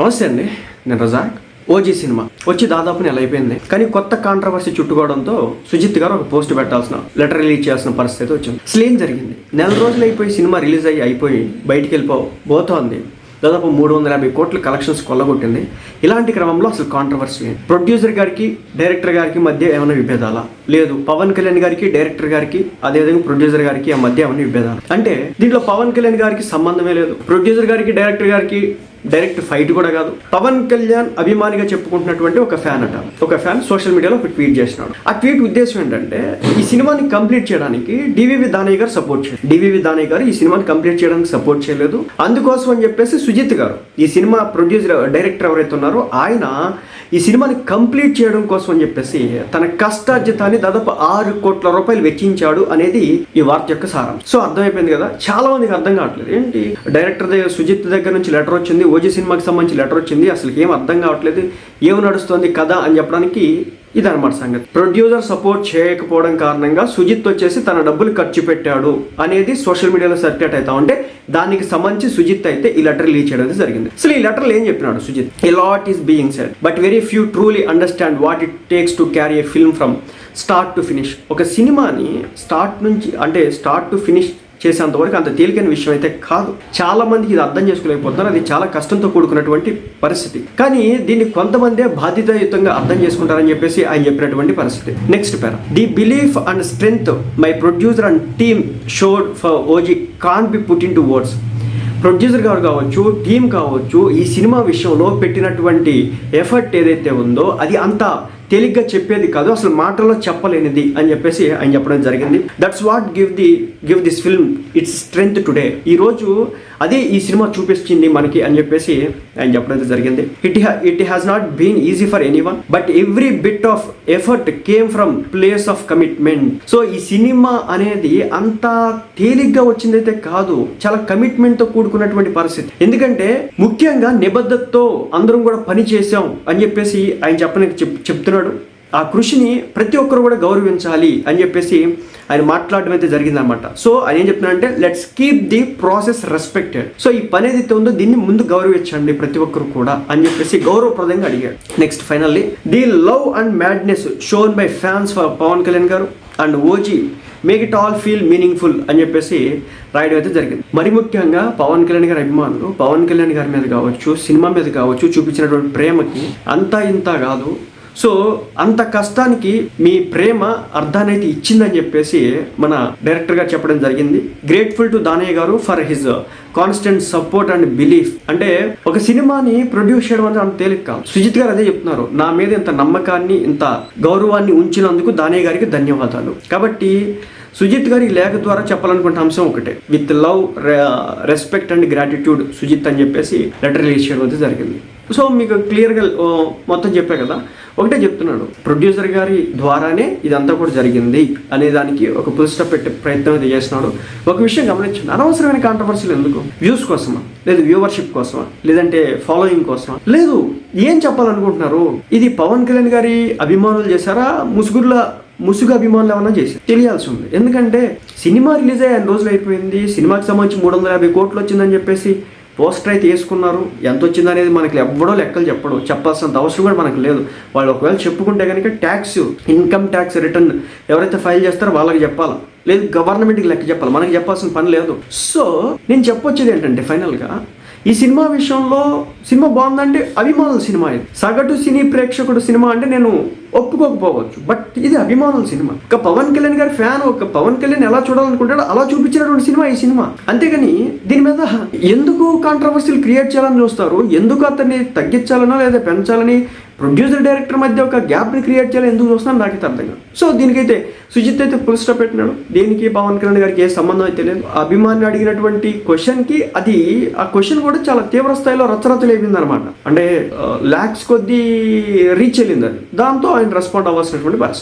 నమస్తే అండి నేను రజాక్ ఓజీ సినిమా. వచ్చి దాదాపు నెల అయిపోయింది. కానీ కొత్త కాంట్రవర్సీ చుట్టుకోవడంతో సుజిత్ గారు ఒక పోస్ట్ పెట్టాల్సిన లెటర్ రిలీజ్ చేయాల్సిన పరిస్థితి వచ్చింది. అసలు జరిగింది. నెల రోజులు అయిపోయి సినిమా రిలీజ్ అయ్యి అయిపోయి బయటికి వెళ్ళిపో పోతోంది. దాదాపు మూడు వందల యాభై కోట్ల కలెక్షన్స్ కొల్లగొట్టింది. ఇలాంటి క్రమంలో అసలు కాంట్రవర్సీ ప్రొడ్యూసర్ గారికి డైరెక్టర్ గారికి మధ్య ఏమైనా విభేదాలా? లేదు పవన్ కళ్యాణ్ గారికి డైరెక్టర్ గారికి అదేవిధంగా ప్రొడ్యూసర్ గారికి ఆ మధ్య ఏమైనా విభేదాలు? అంటే దీంట్లో పవన్ కళ్యాణ్ గారికి సంబంధమే లేదు. ప్రొడ్యూసర్ గారికి డైరెక్టర్ గారికి డైరెక్ట్ ఫైట్ కూడా కాదు. పవన్ కళ్యాణ్ అభిమానిగా చెప్పుకుంటున్నటువంటి ఒక ఫ్యాన్ అట. ఒక ఫ్యాన్ సోషల్ మీడియాలో ఒక ట్వీట్ చేసినాడు. ఆ ట్వీట్ ఉద్దేశం ఏంటంటే ఈ సినిమాని కంప్లీట్ చేయడానికి డివివి దానయ్య గారు సపోర్ట్ చేయలేదు డివివి దానయ్య గారు ఈ సినిమాని కంప్లీట్ చేయడానికి సపోర్ట్ చేయలేదు. అందుకోసం అని చెప్పేసి సుజిత్ గారు ఈ సినిమా ప్రొడ్యూసర్ డైరెక్టర్ ఎవరైతే ఉన్నారో ఆయన ఈ సినిమాని కంప్లీట్ చేయడం కోసం అని చెప్పేసి తన కష్టార్జితాన్ని దాదాపు ఆరు కోట్ల రూపాయలు వెచ్చించాడు అనేది ఈ వార్త యొక్క సారం సో అర్థమైపోయింది కదా? చాలా మందికి అర్థం కావట్లేదు. ఏంటి? డైరెక్టర్ దగ్గర సుజిత్ దగ్గర నుంచి లెటర్ వచ్చింది ఓజీ సినిమాకి సంబంధించి లెటర్ వచ్చింది అసలు ఏం అర్థం కావట్లేదు ఏం నడుస్తుంది కదా అని చెప్పడానికి ఇదన్నమాట సంగతి. ప్రొడ్యూసర్ సపోర్ట్ చేయకపోవడం కారణంగా సుజిత్ వచ్చేసి తన డబ్బులు ఖర్చు పెట్టాడు అనేది సోషల్ మీడియాలో సర్క్యులేట్ అవుతా ఉంటే దానికి సంబంధించి సుజిత్ అయితే ఈ లెటర్ రిలీజ్ చేయడం జరిగింది. అసలు ఈ లెటర్లో ఏం చెప్పినాడు Sujith? A lot is being said but very few truly understand what it takes to carry a film from start to finish ఒక సినిమాని స్టార్ట్ నుంచి అంటే స్టార్ట్ టు ఫినిష్ చేసేంతవరకు అంత తేలికైన విషయం అయితే కాదు. చాలా మందికి ఇది అర్థం చేసుకోలేకపోతున్నారు. అది చాలా కష్టంతో కూడుకున్నటువంటి పరిస్థితి. కానీ దీన్ని కొంతమందే బాధ్యతాయుతంగా అర్థం చేసుకుంటారని చెప్పేసి ఆయన చెప్పినటువంటి పరిస్థితి. Next para the belief and strength my producer and team showed for OG can be put into words producer గారు కావచ్చు టీం కావచ్చు ఈ సినిమా విషయంలో పెట్టినటువంటి ఎఫర్ట్ ఏదైతే ఉందో అది అంతా తేలిగ్గా చెప్పేది కాదు అసలు మాటల్లో చెప్పలేనిది అని చెప్పేసి ఆయన చెప్పడం జరిగింది. That's what give the give this film its strength today ఈ రోజు అదే ఈ సినిమా చూపిస్తుంది మనకి అని చెప్పేసి ఆయన చెప్పడం జరిగింది. It it has not been easy for anyone but every bit of effort came from place of commitment so ఈ సినిమా అనేది అంత తేలిగ్గా వచ్చిందైతే కాదు చాలా కమిట్మెంట్తో కూడుకున్నటువంటి పరిస్థితి. ఎందుకంటే ముఖ్యంగా నిబద్ధతతో అందరం కూడా పని చేసాం అని చెప్పేసి ఆయన చెప్పడానికి చెప్ చేస్తున్నాడు. ఆ కృషిని ప్రతి ఒక్కరు కూడా గౌరవించాలి అని చెప్పేసి ఆయన మాట్లాడడం అయితే జరిగిందనమాట సో ఆయన ఏం చెప్తున్నాడంటే let's keep the process respected so ఈ పని ఏదైతే ఉందో దీన్ని ముందు గౌరవించండి ప్రతి ఒక్కరు కూడా అని చెప్పేసి గౌరవప్రదంగా అడిగాడు. Next finally the love and madness shown by fans for Pawan Kalyan గారు and OG make it all feel meaningful అని చెప్పేసి రాయడం అయితే జరిగింది. మరి ముఖ్యంగా పవన్ కళ్యాణ్ గారి అభిమానులు పవన్ కళ్యాణ్ గారి మీద కావచ్చు సినిమా మీద కావచ్చు చూపించినటువంటి ప్రేమకి అంతా ఇంత కాదు. సో అంత కష్టానికి మీ ప్రేమ అర్థాన్ని అయితే ఇచ్చిందని చెప్పేసి మన డైరెక్టర్ గారు చెప్పడం జరిగింది. గ్రేట్ఫుల్ టు దానయ్య గారు for his constant support and belief అంటే ఒక సినిమాని ప్రొడ్యూస్ చేయడం అనేది అంత తేలిక కాదు. సుజిత్ గారు అదే చెప్తున్నారు. నా మీద ఇంత నమ్మకాన్ని ఇంత గౌరవాన్ని ఉంచినందుకు దానయ్య గారికి ధన్యవాదాలు. కాబట్టి సుజిత్ గారి లేఖ ద్వారా చెప్పాలనుకుంటే అంశం ఒకటే. With love respect and gratitude Sujith అని చెప్పేసి లెటర్ రిలీజ్ చేయడం అయితే జరిగింది. సో మీకు క్లియర్గా మొత్తం చెప్పే కదా. ఒకటే చెప్తున్నాడు ప్రొడ్యూసర్ గారి ద్వారానే ఇదంతా కూడా జరిగింది అనే దానికి ఒక పుస్తక పెట్టే ప్రయత్నం అయితే చేస్తున్నాడు. ఒక విషయం గమనించండి. అనవసరమైన కాంట్రవర్సీలు ఎందుకు? వ్యూస్ కోసమా? లేదు వ్యూవర్షిప్ కోసమా? లేదంటే ఫాలోయింగ్ కోసమా? లేదు ఏం చెప్పాలనుకుంటున్నారు? ఇది పవన్ కళ్యాణ్ గారి అభిమానులు చేశారా? ముసుగుర్ల ముసుగు అభిమానులు ఏమన్నా చేసి తెలియాల్సి ఉంది. ఎందుకంటే సినిమా రిలీజ్ అయ్యి రోజులు అయిపోయింది. సినిమాకి సంబంధించి మూడు వందల యాభై కోట్లు వచ్చిందని చెప్పేసి పోస్టర్ అయితే వేసుకున్నారు. ఎంత వచ్చింది అనేది మనకి ఎవ్వడో లెక్కలు చెప్పడం. చెప్పాల్సినంత అవసరం కూడా మనకు లేదు. వాళ్ళు ఒకవేళ చెప్పుకుంటే కనుక ట్యాక్స్ ఇన్కమ్ ట్యాక్స్ రిటర్న్ ఎవరైతే ఫైల్ చేస్తారో వాళ్ళకి చెప్పాలి. లేదు గవర్నమెంట్కి లెక్క చెప్పాలి. మనకి చెప్పాల్సిన పని లేదు. సో నేను చెప్పొచ్చేది ఏంటంటే ఫైనల్గా ఈ సినిమా విషయంలో సినిమా బాగుందంటే అభిమానుల సినిమా ఇది. సగటు సినీ ప్రేక్షకుడు సినిమా అంటే నేను ఒప్పుకోకపోవచ్చు బట్ ఇది అభిమానుల సినిమా. ఒక పవన్ కళ్యాణ్ గారి ఫ్యాన్ ఒక పవన్ కళ్యాణ్ ఎలా చూడాలనుకుంటాడో అలా చూపించినటువంటి సినిమా ఈ సినిమా. అంతేగాని దీని మీద ఎందుకు కాంట్రవర్సీలు క్రియేట్ చేయాలని చూస్తారు? ఎందుకు అతన్ని తగ్గించాలనో లేదా పెంచాలని ప్రొడ్యూసర్ డైరెక్టర్ మధ్య ఒక గ్యాప్ని క్రియేట్ చేయాలి ఎందుకు చూస్తున్నాను నాకైతే అర్థం కాదు. సో దీనికైతే సుజిత్ అయితే ఫుల్ స్టాప్ పెట్టినాడు. దేనికి పవన్ కళ్యాణ్ గారికి ఏ సంబంధం అయితే లేదు. అభిమాని అడిగినటువంటి క్వశ్చన్కి అది ఆ క్వశ్చన్ కూడా చాలా తీవ్ర స్థాయిలో రచరచ లేపింది అనమాట అంటే ల్యాక్స్ కొద్దీ రీచ్ వెళ్ళింది అది. దాంతో ఆయన రెస్పాండ్ అవ్వాల్సినటువంటి పరిస్థితి.